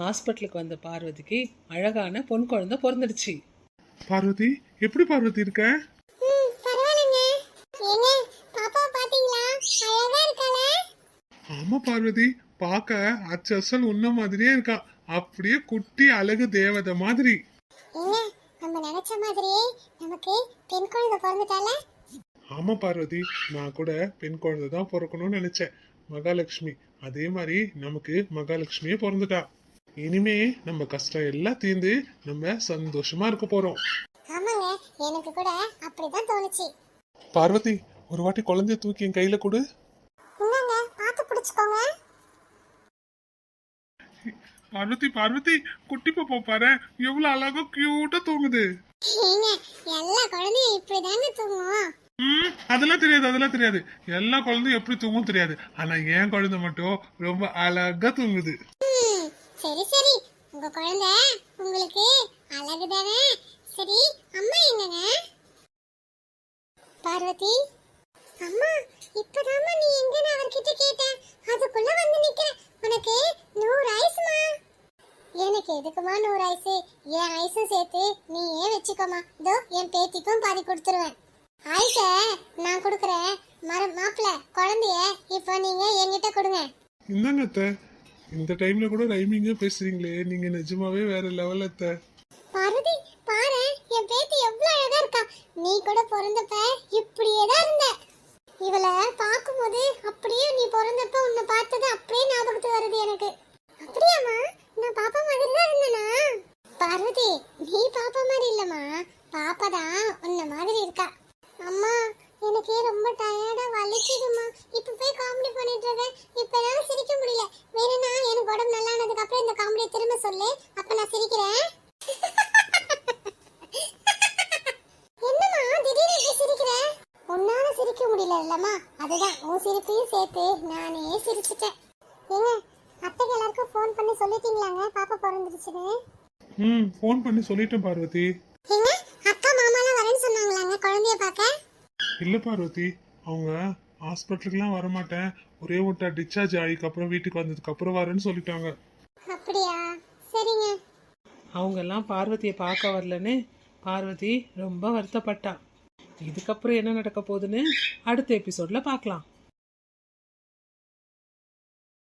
ஹாஸ்பிட்டலுக்கு வந்த பார்வதிக்கு அழகான பொன் குழந்தை பிறந்துடுச்சு. பார்வதி எப்படி பார்வதி இருக்க? ம் பரவாயில்லைங்க. ஏங்க பாப்பா பாத்தீங்களா அழகா இருக்காளே? ஆமா பார்வதி பார்க்க அச்சசல் உன்ன மாதிரியே இருக்கா. அப்படியே குட்டி அழகு தேவதை மாதிரி. ஏங்க நம்ம நினைச்ச மாதிரியே நமக்கு பெண் குழந்தை பிறந்துட்டால ஆமா பார்வதி நான் கூட பெண் குழந்தை தான் பிறக்கணும்னு நினைச்சேன். மகாலட்சுமி அதே மாதிரி நமக்கு மகாலட்சுமியே பிறந்துட்டா. இனிமே நம்ம கஷ்டம் எல்லாம் தீர்ந்து நம்ம சந்தோஷமா இருக்க போறோம். ஆமாங்க எனக்கு கூட அப்படிதான் தோணுச்சு. பார்வதி ஒரு வாட்டி குழந்தைய தூக்கி என் கையில கொடு. இந்தாங்க பார்த்து பிடிச்சுக்கோங்க. பார்வதி பார்வதி குட்டி பாப்பா பாரு. எவ்வளவு அழகா கியூட்டா தூங்குது. ஏங்க எல்லா குழந்தையும் இப்படிதாங்க தூங்கும் ம், அதெல்லாம் தெரியாது அதெல்லாம் தெரியாது. எல்லா குழந்தையும் எப்படி தூங்கும் தெரியாது. ஆனா என் குழந்தை மட்டும் ரொம்ப அழகா தூங்குது. சரி சரி. உங்க குழந்தை உங்களுக்கு அழகு தானே? சரி அம்மா எங்கங்க? பார்வதி அம்மா இப்பதாம்மா நீ எங்கன்னு அவர்கிட்ட கேட்ட. அதுக்குள்ள வந்து நிக்கிற. உனக்கு நூறு ஐஸ்மா. எனக்கு எதுக்குமா நூறு ஐஸ்? என் ஆயுசும் சேர்த்து நீ ஏன் வச்சுக்கோமா. இதோ என் பேத்திக்கும் பாதி கொடுத்துருவேன். ஆயுச நான் கொடுக்குறேன். மர மாப்பிள்ள குழந்தைய இப்போ நீங்க என்கிட்ட கொடுங்க. இந்தாங்க இந்த டைம்ல கூட ரைமிங்க பேசுறீங்களே நீங்க நிஜமாவே வேற லெவல் அத்த. பாரதி பாரு என் பேத்தி எவ்வளவு அழகா இருக்கா. நீ கூட பிறந்தப்ப இப்படியே தான் இருந்த. இவளை பார்க்கும்போது அப்படியே நீ பிறந்தப்ப உன்னை பார்த்தது அப்படியே ஞாபகத்துக்கு வருது எனக்கு. அப்படியாம்மா நான் பாப்பா மாதிரி தான் இருந்தனா? பார்வதி நீ பாப்பா மாதிரி இல்லம்மா. பாப்பா தான் உன்ன மாதிரி இருக்கா. அம்மா எனக்கே ரொம்ப டயர்டா வலிக்குதுமா இப்ப போய் காமெடி பண்ணிட்டு இருக்கேன். சொல்லு. அப்ப நான் சிரிக்கிறேன். என்னம்மா திடீர்னு இப்படி சிரிக்கிற உன்னால சிரிக்க முடியல இல்லம்மா. அதுதான் உன் சிரிப்பையும் சேர்த்து நானே சிரிச்சிட்டேன். ஏங்க அத்தைக்கு எல்லாருக்கும் ஃபோன் பண்ணி சொல்லிட்டீங்களாங்க? பாப்பா பிறந்துருச்சுன்னு. ம் ஃபோன் பண்ணி சொல்லிட்டேன் பார்வதி. ஏங்க அக்கா மாமாலாம் வரேன்னு சொன்னாங்களாங்க குழந்தைய பார்க்க? இல்ல பார்வதி. அவங்க ஹாஸ்பிட்டலுக்குலாம் வரமாட்டேன். ஒரே முட்டை டிஸ்சார்ஜ் ஆகிக்கு அப்புறம் வீட்டுக்கு வந்ததுக்கு அப்புறம் வரேன்னு சொல்லிட்டாங்க. அவங்கெல்லாம் பார்வதியை பார்க்க வரலன்னு பார்வதி ரொம்ப வருத்தப்பட்டா. இதுக்கப்புறம் என்ன நடக்க போகுதுன்னு அடுத்த எபிசோட்ல பார்க்கலாம்.